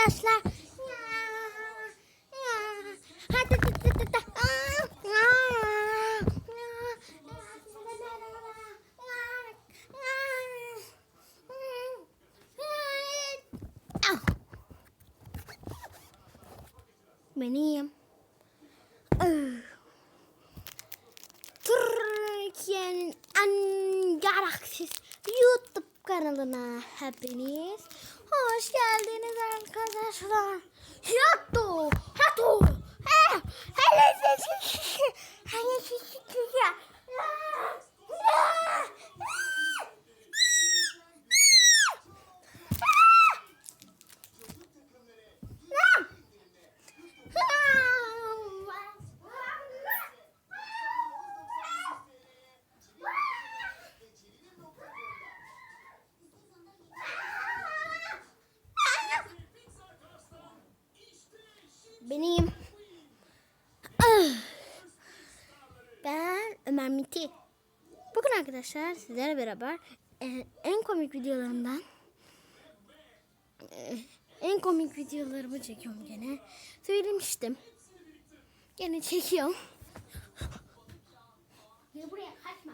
arkadaşlar. Hadi hadi hadi hadi. Benim. Türkiye'nin en galaksiz YouTube kanalına hepiniz hoş geldiniz arkadaşlar. Yato, yato, he, hele sesi, hele sesi güzel. Benim. Miti. Bugün arkadaşlar sizlerle beraber e, en komik videolarımdan e, en komik videolarımı çekiyorum gene. Söylemiştim. Gene çekiyorum. Gel buraya kaçma.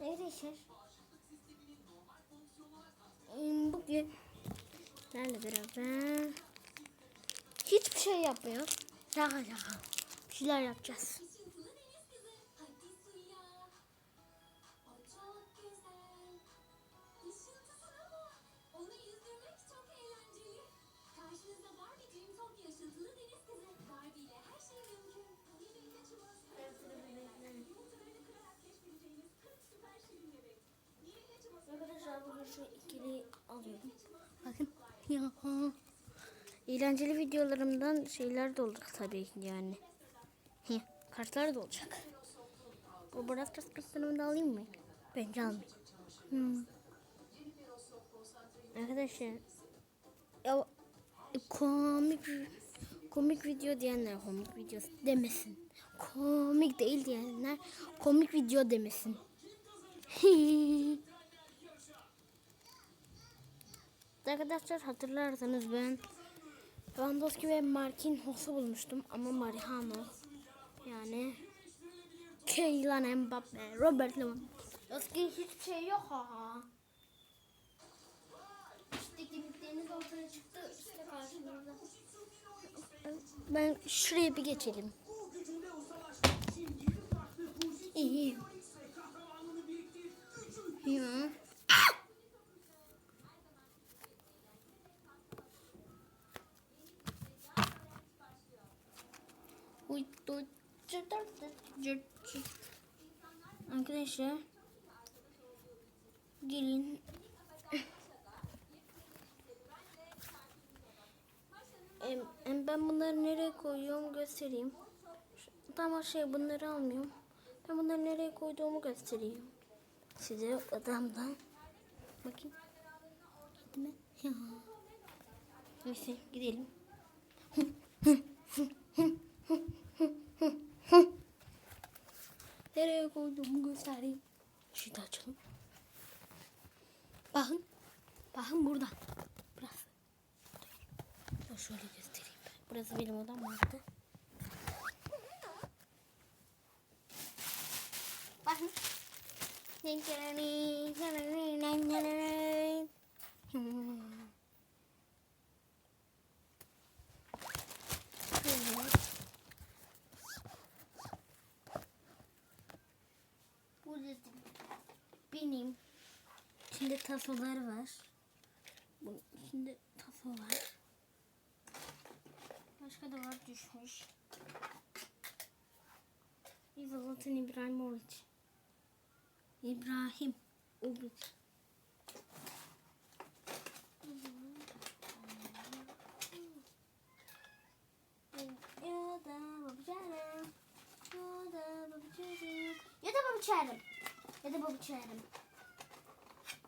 Arkadaşlar Hmm, bugün sizlerle beraber hiçbir şey yapmıyoruz. Şaka şaka. Bir şeyler yapacağız. Arkadaşlar bugün şu ikili alıyorum. Bakın. Ya. Eğlenceli videolarımdan şeyler de olacak tabii ki yani. Heh, kartlar da olacak. Bu Brawl Stars kartlarını da alayım mı? Bence almayayım. Hmm. Arkadaşlar ya komik komik video diyenler komik video demesin. Komik değil diyenler komik video demesin. Arkadaşlar hatırlarsanız ben Lewandowski ve Marquinhos'u bulmuştum ama Marihano yani Kylian Mbappe, Robert Lewandowski hiçbir şey yok ha. İşte kimlikleriniz ortaya çıktı işte karşınızda. Ben şuraya bir geçelim. İyi. Ya. Uy, dur, cır, dur, dur, cır, cır. Arkadaşlar gelin Em, ben bunları nereye koyuyorum göstereyim. Tamam şey bunları almıyorum. Ben bunları nereye koyduğumu göstereyim. Size odamdan. Bakayım. Gitti. Neyse gidelim. Nereye koyduğumu göstereyim. Açalım. Bakın. Bakın burada. Burası. Dur şöyle göstereyim. Burası benim odam vardı. Bakın. Hmm. Şöyle. Burada benim içinde tasolar var. İçinde taso var. Başka da var düşmüş. Zlatan İbrahimovic. İbrahim Ovic. Ya da babacığım. Ya da babacığım. Ya da babacığım. Ya da babacığım.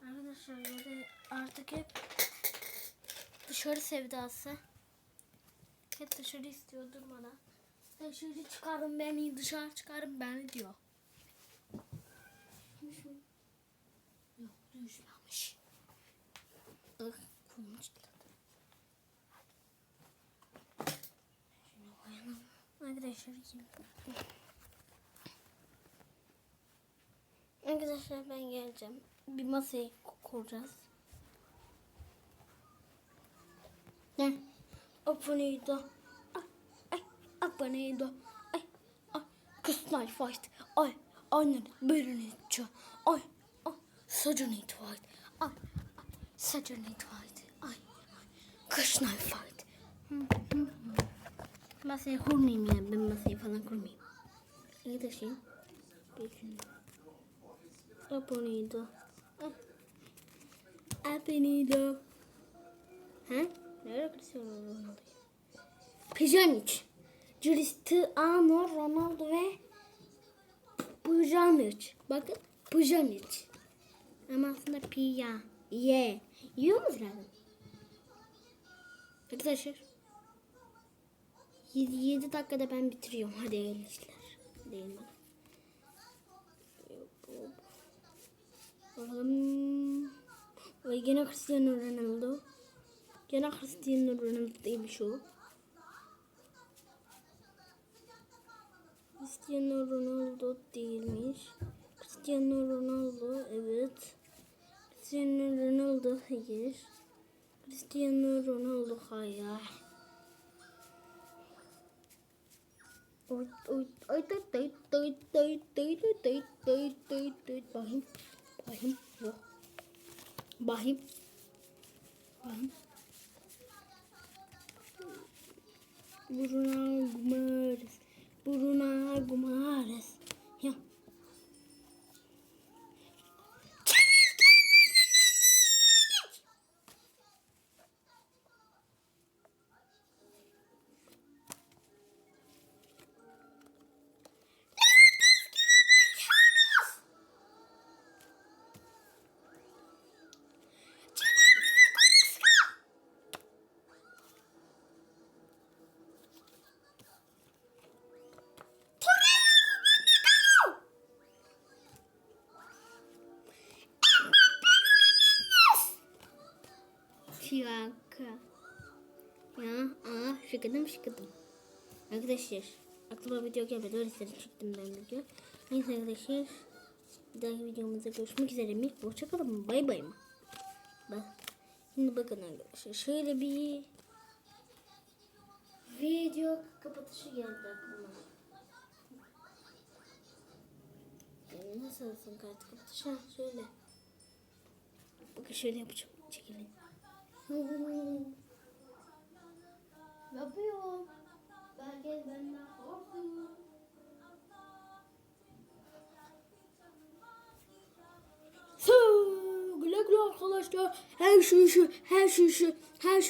Arkadaşlar ya da artık hep dışarı sevdası. Hep dışarı istiyor durmadan. Dışarı çıkarın beni, dışarı çıkarın beni diyor. Şu Düşmemiş. Ah, kolum çıtladı. Şunu koyalım. Arkadaşlar kim Arkadaşlar ben geleceğim. Bir masayı ku- kuracağız. Ne? Aboneydi. Ay, ay, aboneydi. Ay, ay, kısnay fight. Ay, aynen birini çö. Ay, ay, saçını fight. Ay, ay, saçını fight. Ay, ay, fight. Masayı kurmayayım yani. Ben masayı falan kurmayayım. Arkadaşlar. Bekleyin. Aboneydi. Ay. Aboneydi. Ha? Nereye Cristiano Ronaldo? Pjanic. Cristiano Ronaldo ve Pjanic. Bakın Pjanic. Ama aslında Pia. Ye. Yiyor musun lazım? Arkadaşlar. 7, 7 dakikada ben bitiriyorum. Hadi hayırlı işler. Değil mi? Bakalım. Ay gene Cristiano Ronaldo. Gene Cristiano Ronaldo değilmiş o. Cristiano Ronaldo değilmiş. Cristiano Ronaldo evet. Cristiano Ronaldo hayır. Cristiano Ronaldo hayır. Oy oy oy oy oy oy oy oy oy oy oy oy Bakayım. Bakayım. Yok. Bahim. Bahim. Buruna gumarız. Buruna gumarız. Şaka. Ya, aa, şıkıdım şıkıdım. Arkadaşlar, aklıma video gelmedi. Öylesine çıktım ben video. Neyse arkadaşlar, bir dahaki videomuzda görüşmek üzere mi? Hoşçakalın mı? Bay bay mı? Bak, şimdi bakın arkadaşlar, şöyle bir video kapatışı geldi aklıma. Yani nasıl olsun kart kapatışı? Ha, şöyle. Bakın şöyle yapacağım. Çekilin. Yapıyorum. Belki benden korkun. Güle güle arkadaşlar. Her şey şu, her şey şu, her şey